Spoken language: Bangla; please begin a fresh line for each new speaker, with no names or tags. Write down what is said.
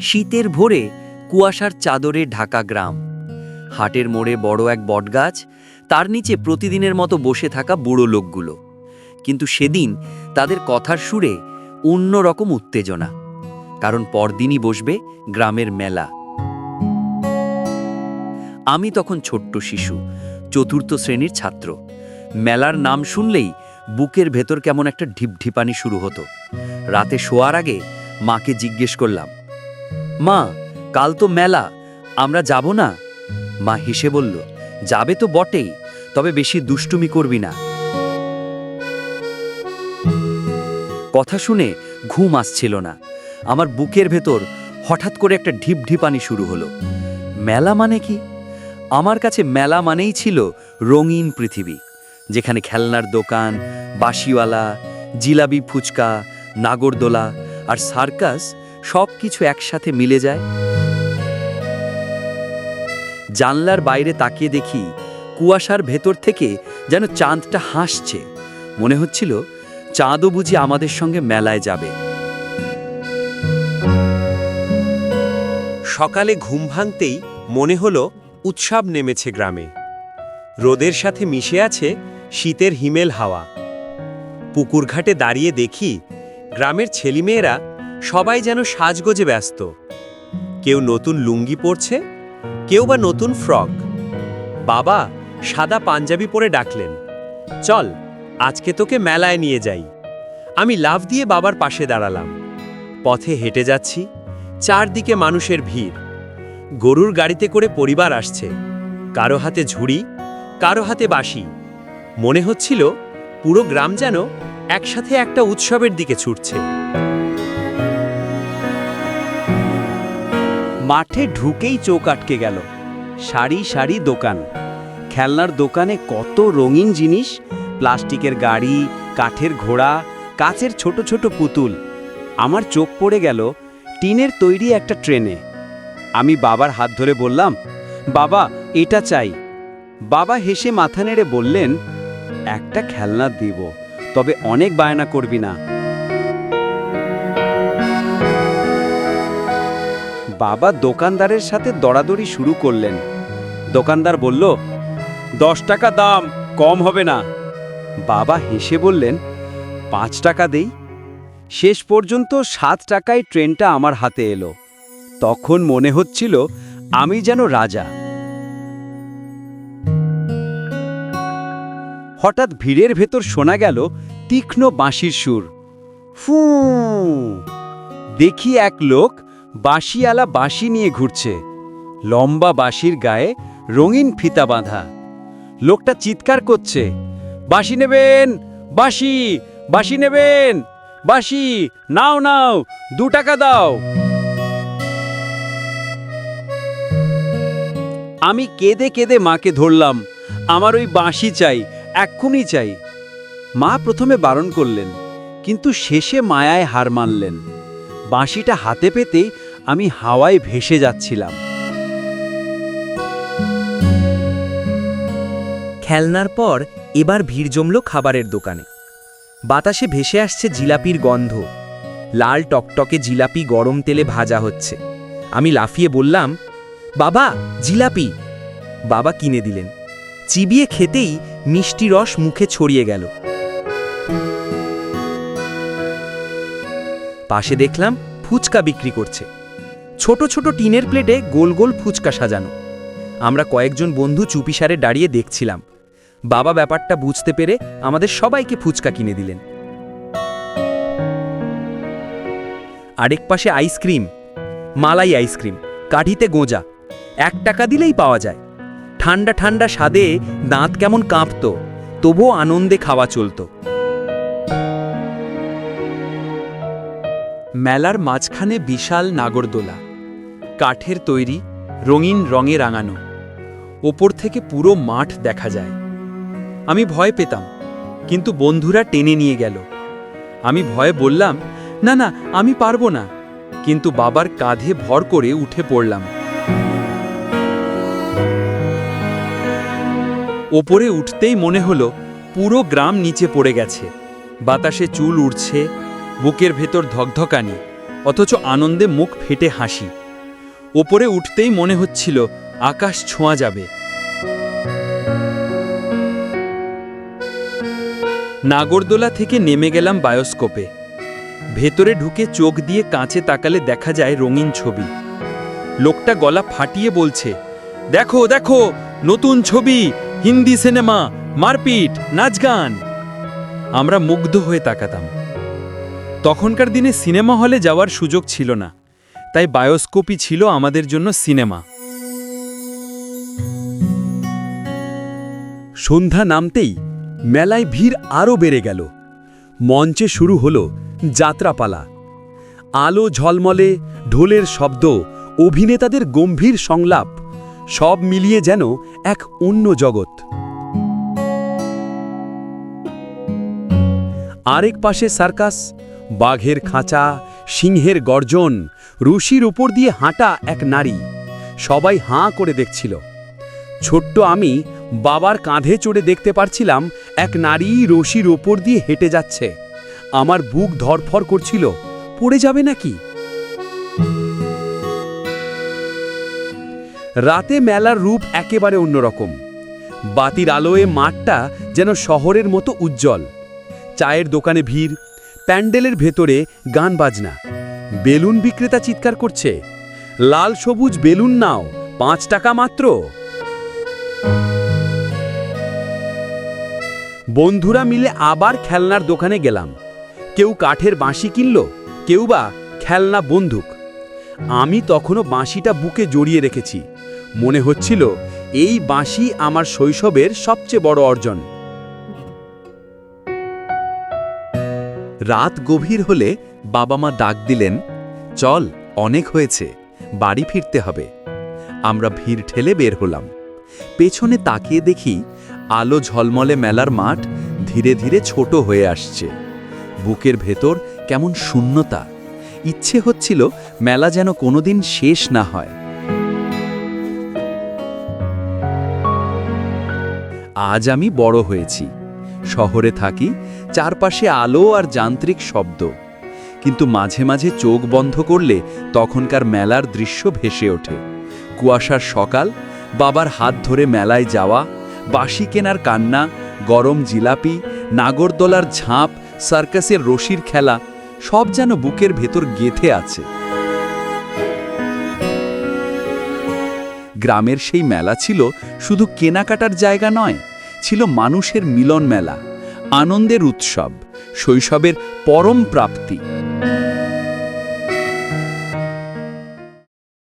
শীতের ভোরে কুয়াশার চাদরে ঢাকা গ্রাম। হাটের মোড়ে বড় এক বটগাছ, তার নিচে প্রতিদিনের মতো বসে থাকা বুড়ো লোকগুলো। কিন্তু সেদিন তাদের কথার সুরে অন্যরকম উত্তেজনা, কারণ পরদিনই বসবে গ্রামের মেলা। আমি তখন ছোট্ট শিশু, চতুর্থ শ্রেণির ছাত্র। মেলার নাম শুনলেই বুকের ভেতর কেমন একটা ঢিপঢিপানি শুরু হতো। রাতে শোয়ার আগে মাকে জিজ্ঞেস করলাম মা, কাল তো মেলা, আমরা যাব না? মা হেসে বলল, যাবে তো বটেই, তবে বেশি দুষ্টুমি করবি না। কথা শুনে ঘুম আসছিল না। আমার বুকের ভেতর হঠাৎ করে একটা ঢিপ ঢিপানি শুরু হলো। মেলা মানে কি? আমার কাছে মেলা মানেই ছিল রঙিন পৃথিবী, যেখানে খেলনার দোকান, বাঁশিওয়ালা জিলাবি ফুচকা, নাগরদোলা আর সার্কাস সব কিছু একসাথে মিলে যায়। জানলার বাইরে তাকিয়ে দেখি কুয়াশার ভেতর থেকে যেন চাঁদটা হাসছে। মনে হচ্ছিল চাঁদও বুঝি আমাদের সঙ্গে মেলায় যাবে।
সকালে ঘুম ভাঙতেই মনে হলো উৎসব নেমেছে গ্রামে। রোদের সাথে মিশে আছে শীতের হিমেল হাওয়া। পুকুরঘাটে দাঁড়িয়ে দেখি গ্রামের ছেলেমেয়েরা সবাই যেন সাজগোজে ব্যস্ত। কেউ নতুন লুঙ্গি পরছে, কেউ বা নতুন ফ্রক। বাবা, সাদা পাঞ্জাবি পরে ডাকলেন, চল, আজকে তোকে মেলায় নিয়ে যাই। আমি লাভ দিয়ে বাবার পাশে দাঁড়ালাম। পথে হেঁটে যাচ্ছি, চারদিকে মানুষের ভিড়। গরুর গাড়িতে করে পরিবার আসছে, কারও হাতে ঝুড়ি, কারও হাতে বাঁশি। মনে হচ্ছিল পুরো গ্রাম যেন একসাথে একটা উৎসবের দিকে ছুটছে।
মাঠে ঢুকেই চোখ আটকে গেল। সারি সারি দোকান। খেলনার দোকানে কত রঙিন জিনিস। প্লাস্টিকের গাড়ি, কাঠের ঘোড়া, কাচের ছোট ছোট পুতুল। আমার চোখ পড়ে গেল টিনের তৈরি একটা ট্রেনে। আমি বাবার হাত ধরে বললাম, বাবা, এটা চাই। বাবা হেসে মাথা নেড়ে বললেন, একটা খেলনা দিব, তবে অনেক বায়না করবি না। বাবা দোকানদারের সাথে দরাদরি শুরু করলেন। দোকানদার বলল, দশ টাকা দাম, কম হবে না। বাবা হেসে বললেন, পাঁচ টাকা দেই? শেষ পর্যন্ত সাত টাকায় ট্রেনটা আমার হাতে এলো। তখন মনে হচ্ছিল, আমি যেন রাজা। হঠাৎ ভিড়ের ভেতর শোনা গেল তীক্ষ্ণ বাঁশির সুর। ফু দেখি এক লোক বাঁশিয়ালা বাঁশি নিয়ে ঘুরছে। লম্বা বাঁশির গায়ে রঙিন ফিতা বাঁধা। লোকটা চিৎকার করছে, বাঁশি নেবেন, বাঁশি বাঁশি নেবেন, বাঁশি, নাও নাও, দু টাকা দাও। আমি কেঁদে কেঁদে মাকে ধরলাম, আমার ওই বাঁশি চাই, এক্ষুনি চাই। মা প্রথমে বারণ করলেন, কিন্তু শেষে মায়ায় হার মানলেন। বাঁশিটা হাতে পেতেই আমি হাওয়ায় ভেসে যাচ্ছিলাম।
খেলনার পর এবার ভিড় জমল খাবারের দোকানে। বাতাসে ভেসে আসছে জিলাপির গন্ধ। লাল টকটকে জিলাপি গরম তেলে ভাজা হচ্ছে। আমি লাফিয়ে বললাম, বাবা, জিলাপি! বাবা কিনে দিলেন। চিবিয়ে খেতেই মিষ্টি রস মুখে ছড়িয়ে গেল। পাশে দেখলাম ফুচকা বিক্রি করছে। ছোট ছোট টিনের প্লেটে গোল গোল ফুচকা সাজানো। আমরা কয়েকজন বন্ধু চুপিসারে দাঁড়িয়ে দেখছিলাম। বাবা ব্যাপারটা বুঝতে পেরে আমাদের সবাইকে ফুচকা কিনে দিলেন। আরেক পাশে আইসক্রিম, মালাই আইসক্রিম, কাঠিতে গোঁজা, এক টাকা দিলেই পাওয়া যায়। ঠান্ডা ঠান্ডা স্বাদে দাঁত কেমন কাঁপত, তবুও আনন্দে খাওয়া চলত।
মেলার মাঝখানে বিশাল নাগরদোলা। কাঠের তৈরি, রঙিন রঙে রাঙানো। ওপর থেকে পুরো মাঠ দেখা যায়। আমি ভয় পেতাম, কিন্তু বন্ধুরা টেনে নিয়ে গেল। আমি ভয়ে বললাম, না না, আমি পারব না। কিন্তু বাবার কাঁধে ভর করে উঠে পড়লাম। ওপরে উঠতেই মনে হলো, পুরো গ্রাম নিচে পড়ে গেছে। বাতাসে চুল উড়ছে, বুকের ভেতর ধকধকানি,
অথচ আনন্দে মুখ ফেটে হাসি। ওপরে উঠতেই মনে হচ্ছিল আকাশ ছোঁয়া যাবে। নাগরদোলা থেকে নেমে গেলাম বায়োস্কোপে। ভেতরে ঢুকে চোখ দিয়ে কাঁচে তাকালে দেখা যায় রঙিন ছবি। লোকটা গলা ফাটিয়ে বলছে, দেখো দেখো, নতুন ছবি, হিন্দি সিনেমা, মারপিট, নাচ গান। আমরা মুগ্ধ হয়ে তাকাতাম। তখনকার দিনে সিনেমা হলে যাওয়ার সুযোগ ছিল না। তাই বায়োস্কোপই ছিল আমাদের জন্য সিনেমা।
সন্ধ্যা নামতেই মেলায় ভিড় আরও বেড়ে গেল। মঞ্চে শুরু হল যাত্রাপালা। আলো ঝলমলে, ঢোলের শব্দ, অভিনেতাদের গম্ভীর সংলাপ, সব মিলিয়ে যেন এক অন্য জগৎ। আরেক পাশে সার্কাস, বাঘের খাঁচা সিংহের গর্জন রুশির উপর দিয়ে হাঁটা এক নারী। সবাই হাঁ করে দেখছিল। ছোট্ট আমি বাবার কাঁধে চড়ে দেখতে পারছিলাম এক নারী রশির ওপর দিয়ে হেঁটে যাচ্ছে। আমার বুক ধরফর করছিল, পড়ে যাবে নাকি? রাতে মেলার রূপ একেবারে অন্যরকম। বাতির আলোয় মাঠটা যেন শহরের মতো উজ্জ্বল। চায়ের দোকানে ভিড় প্যান্ডেলের ভেতরে গান বাজনা। বেলুন বিক্রেতা চিৎকার করছে। লাল সবুজ বেলুন নাও, পাঁচ টাকা মাত্র। বন্ধুরা মিলে আবার খেলনার দোকানে গেলাম। কেউ কাঠের বাঁশি কিনল, কেউ বা খেলনা বন্দুক। আমি তখনও বাঁশিটা বুকে জড়িয়ে রেখেছি। মনে হচ্ছিল, এই বাঁশি আমার শৈশবের সবচেয়ে বড় অর্জন।
রাত গভীর হলে বাবা মা ডাক দিলেন, চল, অনেক হয়েছে, বাড়ি ফিরতে হবে। আমরা ভিড় ঠেলে বের হলাম। পেছনে তাকিয়ে দেখি আলো ঝলমলে মেলার মাঠ ধীরে ধীরে ছোট হয়ে আসছে। বুকের ভেতর কেমন শূন্যতা। ইচ্ছে হচ্ছিল মেলা যেন কোনোদিন শেষ না হয়। আজ আমি বড় হয়েছি। শহরে থাকি চারপাশে আলো আর যান্ত্রিক শব্দ। কিন্তু মাঝে মাঝে চোখ বন্ধ করলে তখনকার মেলার দৃশ্য ভেসে ওঠে। কুয়াশার সকাল, বাবার হাত ধরে মেলায় যাওয়া বাসি কেনার কান্না, গরম জিলাপি, নাগরদোলার ঝাঁপ, সার্কাসের রশির খেলা, সব যেন বুকের ভেতর গেথে আছে। গ্রামের সেই মেলা ছিল শুধু কেনাকাটার জায়গা নয়, ছিল মানুষের মিলন মেলা। আনন্দের উৎসব শৈশবের পরম প্রাপ্তি।